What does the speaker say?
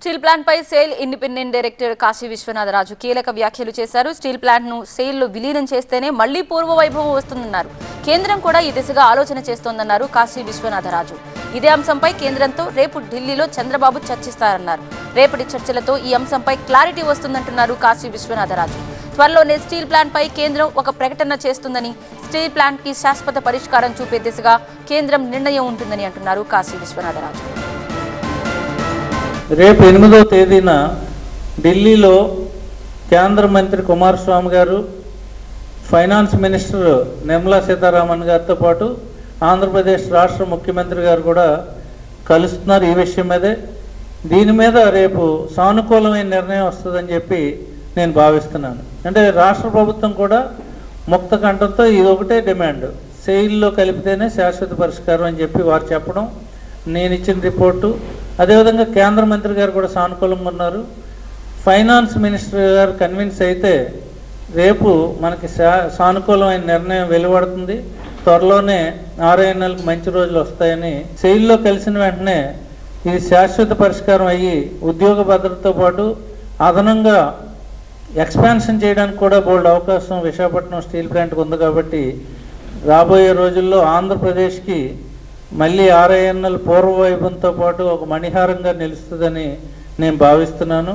Steel plant పై SAIL independent director Kashi Viswanatharaju కీలక వ్యాఖ్యలు చేశారు. స్టీల్ ప్లాంట్ను సేల్లో విలీనం చేస్తేనే మళ్ళీ పూర్వ వైభవం వస్తుందన్నారు. కేంద్రం కూడా ఈ దిశగా ఆలోచన చేస్తోందన్నారు కాశీ విశ్వనాథరాజు. ఇదే అంశంపై కేంద్రంతో రేపు ఢిల్లీలో చంద్రబాబు చర్చిస్తారన్నారు. రేపటి చర్చలతో ఈ అంశంపై క్లారిటీ వస్తుందంటున్నారు కాశీ విశ్వనాథరాజు. త్వరలోనే స్టీల్ ప్లాంట్ పై కేంద్రం ఒక ప్రకటన చేస్తుందని స్టీల్ ప్లాంట్కి శాశ్వత పరిష్కారం చూపే దిశగా కేంద్రం నిర్ణయం ఉంటుందని అంటున్నారు కాశీ విశ్వనాథరాజు. రేపు ఎనిమిదవ తేదీన ఢిల్లీలో కేంద్ర మంత్రి కుమారస్వామి గారు ఫైనాన్స్ మినిస్టర్ నిర్మలా సీతారామన్ గారితో పాటు ఆంధ్రప్రదేశ్ రాష్ట్ర ముఖ్యమంత్రి గారు కూడా కలుస్తున్నారు ఈ విషయం మీదే. దీని మీద రేపు సానుకూలమైన నిర్ణయం వస్తుందని చెప్పి నేను భావిస్తున్నాను. అంటే రాష్ట్ర ప్రభుత్వం కూడా ముక్త కంఠంతో ఇది ఒకటే డిమాండ్. సెయిల్లో కలిపితేనే శాశ్వత పరిష్కారం అని చెప్పి వారు చెప్పడం నేను ఇచ్చిన రిపోర్టు అదేవిధంగా కేంద్ర మంత్రి గారు కూడా సానుకూలంగా ఉన్నారు. ఫైనాన్స్ మినిస్టర్ గారు కన్విన్స్ అయితే రేపు మనకి సా- సానుకూలమైన నిర్ణయం వెలువడుతుంది. త్వరలోనే ఆర్ఐఎన్ఎల్కి మంచి రోజులు వస్తాయని సెయిల్లో కలిసిన వెంటనే ఇది శాశ్వత పరిష్కారం అయ్యి ఉద్యోగ భద్రతతో పాటు అదనంగా ఎక్స్పాన్షన్ చేయడానికి కూడా బోల్డ్ అవకాశం విశాఖపట్నం స్టీల్ ప్లాంట్కి ఉంది కాబట్టి రాబోయే రోజుల్లో ఆంధ్రప్రదేశ్కి మళ్ళీ ఆర్ఐఎన్ఎల్ పూర్వ వైభవంతో పాటు ఒక మణిహారంగా నిలుస్తుందని నేను భావిస్తున్నాను.